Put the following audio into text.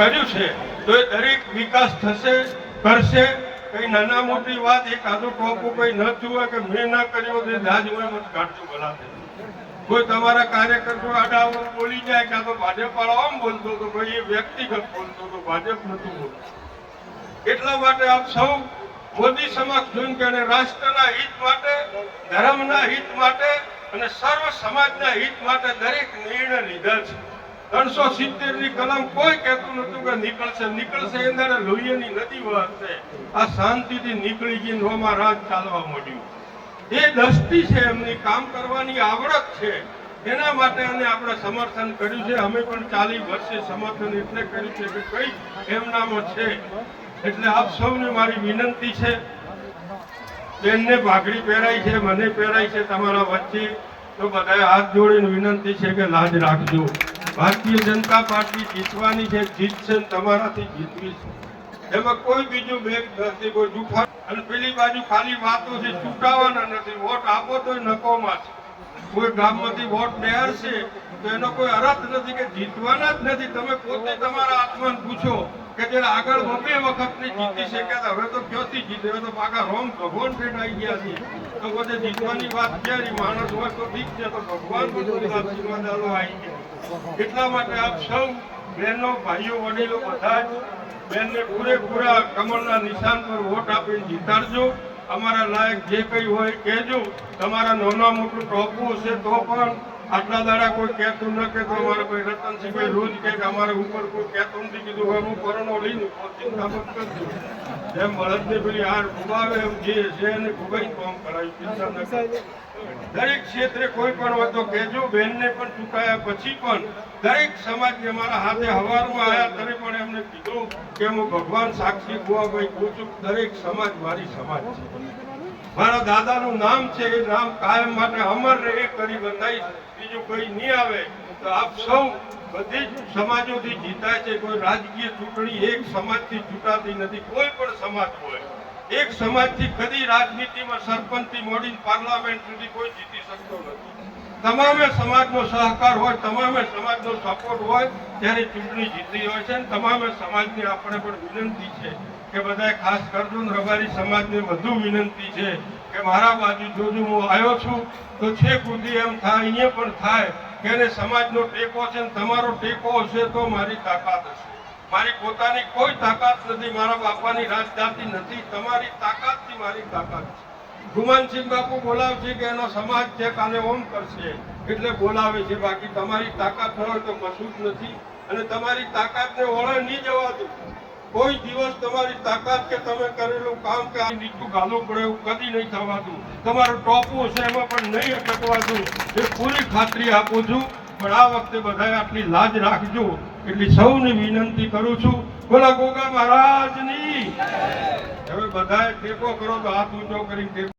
કર્યું છે, તો એ દરેક વિકાસ થશે, કરશે. કઈ નાના મોટી વાત, એક આદુ ટોપું કઈ ન થયું કે મેં ના કર્યો તો દાજ હોય મત કાઢજો ભલા કોઈ તમારા કાર્યકર્તો આડા બોલી જાય કે તો ભાજપ વાળો આમ બોલતો હતો ભાઈ એ વ્યક્તિગત બોલતો હતો, ભાજપ નતું બોલતો. એટલા માટે આપ સૌ મોદી સમક્ષ જોઈને કે રાષ્ટ્રના હિત માટે, ધર્મના હિત માટે અને સર્વ સમાજના હિત માટે દરેક નિર્ણય લીધા છે. ત્રણસો સિત્તેરની કલમ કોઈ કહેતું નતું કે નીકળશે. નીકળશે અંદર લોહીની નદી વહશે આ શાંતિથી નીકળી ગઈ નોમાં રાજ ચાલવા માંડ્યું. એ દ્રષ્ટિ છે, એમની કામ કરવાની આવડત છે. એના માટે અને આપણે સમર્થન કર્યું છે. અમે પણ ચાલી વર્ષે સમર્થન એટલે કર્યું છે કે કઈ એમનામાં છે. એટલે આપ સૌને મારી વિનંતી છે. બેનને ભાગડી પહેરાય છે, મને પહેરાય છે, તમારા વચ્ચે. તો બધાએ હાથ જોડીને વિનંતી છે કે લાજ રાખજો. ભારતીય જનતા પાર્ટી જીતવાની છે તમારાથી જીતવી છે. એમાં કોઈ બીજું બેગ નથી, કોઈ જૂઠા અને પેલી બાજુ ખાલી વાતો છે, ચૂંટાવાના નથી, વોટ આપો તો નકોમાં છે. કોઈ ગામમાંથી વોટ બેહાડશે તો એનો કોઈ અર્થ નથી કે જીતવાના જ નથી. તમે પોતે તમારા આત્માને પૂછો. કે જે આગળ બબે વખતની જીતી શક્યા હવે તો ક્યાંથી જીતે? હવે તો પાકા રોમ ભગવાન આવી ગયા છે. તો બધે જીતવાની વાત ક્યારે માણસ હોય તો ઠીક છે, તો ભગવાન આશીર્વાદ આલો આવી ગયા. એટલા માટે આપ સૌ બહેનો, ભાઈઓ, વડીલો બધા જ બેનને પૂરેપૂરા કમળના નિશાન પર વોટ આપીને જીતાડજો. અમારા લાયક જે કંઈ હોય કહેજો. તમારા નાના મોટું ટોપું હશે તો પણ આટલા દાડા કોઈ કહેતું ન કે તો અમારે કોઈ રતનસિંહભાઈ રોજ કે અમારે ઉપર કોઈ કહેતું નથી. કીધું, હવે હું કોરોનો લઈને ચિંતા મત કરજો. એમ બળદને પેલી હાર ફુગાવે એમ જે છે એને ફુગાઈ કામ કરાવી, ચિંતા ન દરેક ક્ષેત્રે કોઈ પણ હોય તો કહેજો. બહેનને પણ ચૂકાયા પછી પણ દરેક સમાજને અમારા હાથે હવારમાં આવ્યા ત્યારે પણ એમને કીધું કે હું ભગવાન સાક્ષી ગુવાભાઈ કહું છું દરેક સમાજ મારી સમાજ છે. મારા દાદાનું નામ છે, એ નામ કાયમ માટે અમર રહે કરી બંધાઈ બીજું કોઈ નહીં આવે તો આપ સૌ બધી જ સમાજોથી જીતાય છે. કોઈ રાજકીય ચૂંટણી એક સમાજથી ચૂંટાતી નથી, કોઈ પણ સમાજ હોય. એક સમાજથી કદી રાજનીતિમાં સરપંચથી મોડીને પાર્લામેન્ટ સુધી કોઈ જીતી શકતો નથી. તમામે સમાજનો સહકાર હોય, તમામે સમાજનો સપોર્ટ હોય, ત્યારે ચૂંટણી જીતી હોય છે અને તમામે સમાજની આપણે પણ વિનંતી છે કે બધાએ ખાસ કરજો રબારી સમાજને વધુ વિનંતી છે કે મારા બાજુ જોજો હું આવ્યો છું, તો છેક સુધી એમ થાય, અહીંયા પણ થાય કે એને સમાજનો ટેકો છે ને તમારો ટેકો હશે તો મારી તાકાત હશે. મારી પોતાની કોઈ તાકાત નથી, મારા બાપાની રાજધાતી નથી, તમારી તાકાતથી મારી તાકાત છે. ગુમાનસિંહ બાપુ બોલાવશે કે એનો સમાજ છે કાલે ઓમ કરશે. એટલે બોલાવે છે. બાકી તમારી તાકાત હોય તો કશું જ નથી. અને તમારી તાકાતને ઓળે નહીં જવા દો કોઈ દિવસ તમારી તાકાત કે તમે કરેલું કામ કે નીચું ગાલું પડે એવું કદી નહીં થવાતું. તમારું ટોપું હશે એમાં પણ નહીં અટકવાતું. એ પૂરી ખાતરી આપું છું. પણ આ વખતે બધાએ આટલી લાજ રાખજો. એટલી સૌને વિનંતી કરું છું. બોલા ગોગા મહારાજની. બધાએ ટેકો કરો તો હાથ ઊંચો ટેકો